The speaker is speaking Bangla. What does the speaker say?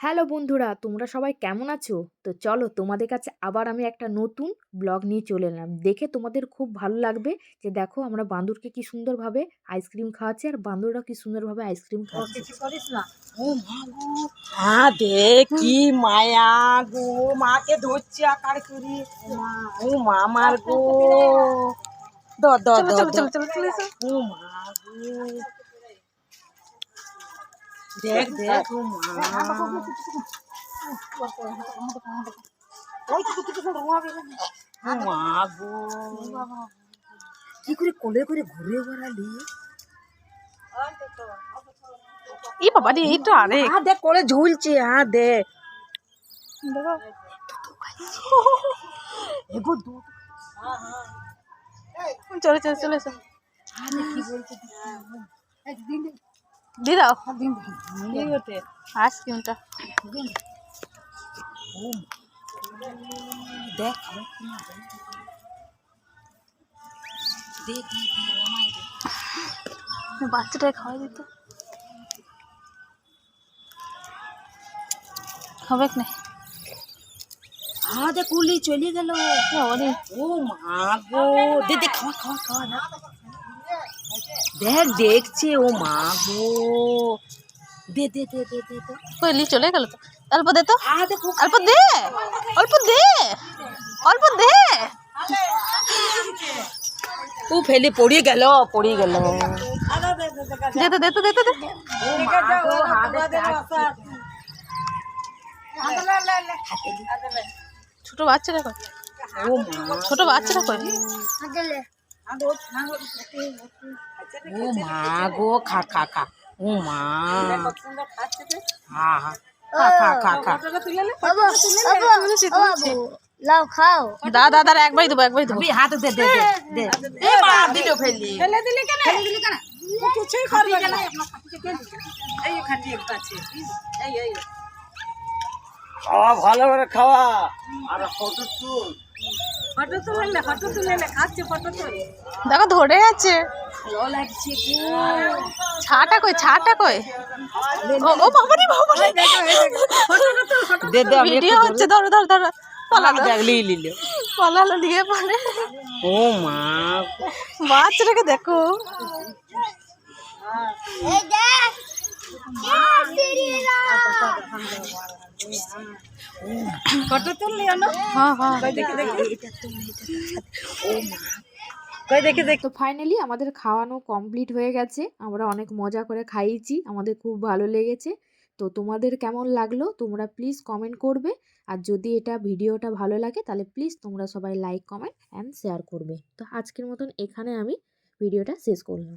হ্যালো বন্ধুরা তোমরা সবাই কেমন আছো? তো চলো তোমাদের কাছে আবার আমি একটা নতুন ব্লগ নিয়ে চলে এলাম। দেখে তোমাদের খুব ভালো লাগবে যে দেখো আমরা বান্দরকে কি সুন্দরভাবে আইসক্রিম খাওয়াচ্ছি আর বান্দররা কি সুন্দরভাবে আইসক্রিম দেখ কি মায়া গো। মাকে ধরছি আকার করি। ও মা আমার গো। দ দ দ দ। ও মা গো। দেখ দেখ ও মা গো কি করে কোলে করে ঘুরে বেড়ালি ই বাবা রে এইটা আরে হ্যাঁ দেখ কোলে ঝুলছে হ্যাঁ দু চলে চলে চলে চলে দিয়ে দাও আইসক্রিমটা দেখ দে দে দে বাচ্চাটা খাওয়াই দিত। হবে না? হ্যাঁ কুলি চলে গেল। ওরে। ও মা গো। দে দে খাওয়া খাওয়া খাওয়া না। দেখ দেখছে ও মা গো। দে দে দে দে দে কইলি চলে গেল তো। অল্প দে তো। দেখো অল্প দে। অল্প দে। অল্প দে। ও ফেলে পড়ে গেল পড়ে গেল। দে তো দে তো দে তো দে। ছোট বাচ্চারা কই ছোট বাচ্চারা কই ও মা গো খা খা খা। ও মা। হ্যাঁ হ্যাঁ খা খা খা খা। লাও খাও। দা দা দা একবারই দেবো একবারই দেবো। তুই হাত দে দে দে দে। এ মা দিল ফেলি। ফেলে দিলি কেন? দিলি কেন? কিছুই করবে না। এই খাটি একটা আছে। এই এই। খাওয়া ভালো করে খাওয়া। আর ফটো তুল। ফটো তুলে না ফটো তুলে না খাচ্ছে ফটো তুলে দেখো ধরে আছে। ভালো লাগছে ছাটা কই ছাটা কই? ও বাবা রে বাবা রে দে দে ভিডিও হচ্ছে ধরো ধরো ধরো। পালালো। দেখ লি লিল পালালো দিয়ে পারে ও মা। বাচ্চাটাকে দেখো। ফটো তুললি হ্যাঁ হ্যাঁ। দেখি দেখি? এটা তুলে এটা ও মা। কই দেখি দেখি? তো ফাইনালি আমাদের খাওয়ানো কমপ্লিট হয়ে গেছে। আমরা অনেক মজা করে খাইয়েছি। আমাদের খুব ভালো লেগেছে। তো তোমাদের কেমন লাগল? তোমরা প্লিজ কমেন্ট করবে। আর যদি এটা ভিডিওটা ভালো লাগে তাহলে প্লিজ তোমরা সবাই লাইক কমেন্ট অ্যান্ড শেয়ার করবে। তো আজকের মতন এখানে আমি ভিডিওটা শেষ করলাম।